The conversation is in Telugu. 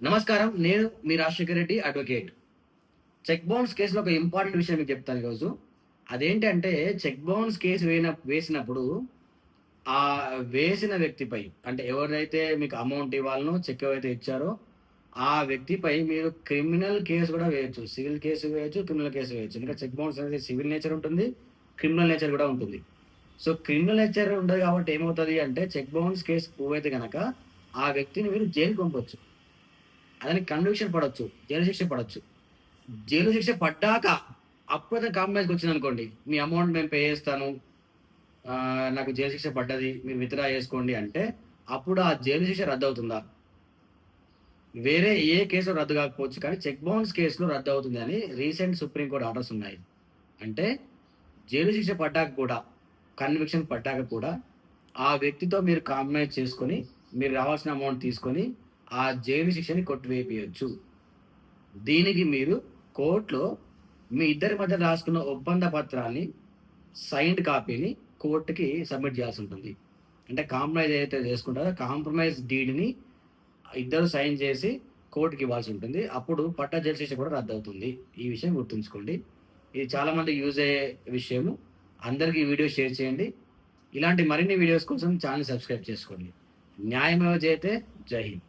నమస్కారం నేను మీ Rajasekhara Reddy advocate cheque bounce కేసులో ఒక ఇంపార్టెంట్ విషయం మీకు చెప్తాను ఈరోజు. అదేంటంటే చెక్ బౌన్స్ కేసు వేన వేసినప్పుడు ఆ వేసిన వ్యక్తిపై అంటే ఎవరైతే మీకు అమౌంట్ ఇవ్వాలనో చెక్ ఎవరైతే ఇచ్చారో ఆ వ్యక్తిపై మీరు క్రిమినల్ కేసు కూడా వేయచ్చు. సివిల్ కేసు వేయచ్చు క్రిమినల్ కేసు వేయచ్చు. ఇంకా చెక్ బౌన్స్ అనేది సివిల్ నేచర్ ఉంటుంది క్రిమినల్ నేచర్ కూడా ఉంటుంది. సో క్రిమినల్ నేచర్ ఉంటుంది కాబట్టి ఏమవుతుంది అంటే చెక్ బౌన్స్ కేసు పోవైతే కనుక ఆ వ్యక్తిని మీరు జైలు పంపొచ్చు. అతని కన్విక్షన్ పడవచ్చు జైలు శిక్ష పడవచ్చు జైలు శిక్ష పడ్డాక అప్పుడు అతను కాంప్రమైజ్కి వచ్చింది అనుకోండి మీ అమౌంట్ మేము పే చేస్తాను నాకు జైలు శిక్ష పడ్డది మీరు విత్డ్రా చేసుకోండి అంటే అప్పుడు ఆ జైలు శిక్ష రద్దు అవుతుందా వేరే ఏ కేసులో రద్దు కాకపోవచ్చు కానీ చెక్ బౌన్స్ కేసులో రద్దు అవుతుంది అని రీసెంట్ సుప్రీంకోర్టు ఆర్డర్స్ ఉన్నాయి. అంటే జైలు శిక్ష పడ్డాక కూడా కన్విక్షన్ పడ్డాక కూడా ఆ వ్యక్తితో మీరు కాంప్రమైజ్ చేసుకొని మీరు రావాల్సిన అమౌంట్ తీసుకొని ఆ జైలు శిక్షని కొట్టివేయచ్చు దీనికి మీరు కోర్టులో మీ ఇద్దరి మధ్య రాసుకున్న ఒప్పంద పత్రాన్ని సైన్డ్ కాపీని కోర్టుకి సబ్మిట్ చేయాల్సి ఉంటుంది అంటే కాంప్రమైజ్ ఏదైతే చేసుకుంటారో కాంప్రమైజ్ డీడ్ని ఇద్దరు సైన్ చేసి కోర్టుకి ఇవ్వాల్సి ఉంటుంది అప్పుడు పట్టా జైలు శిక్ష కూడా రద్దు అవుతుంది ఈ విషయం గుర్తుంచుకోండి. ఇది చాలామంది యూజ్ అయ్యే విషయము. అందరికీ ఈ వీడియో షేర్ చేయండి. ఇలాంటి మరిన్ని వీడియోస్ కోసం ఛానల్ సబ్స్క్రైబ్ చేసుకోండి. న్యాయమేవ చేతే జై హింద్.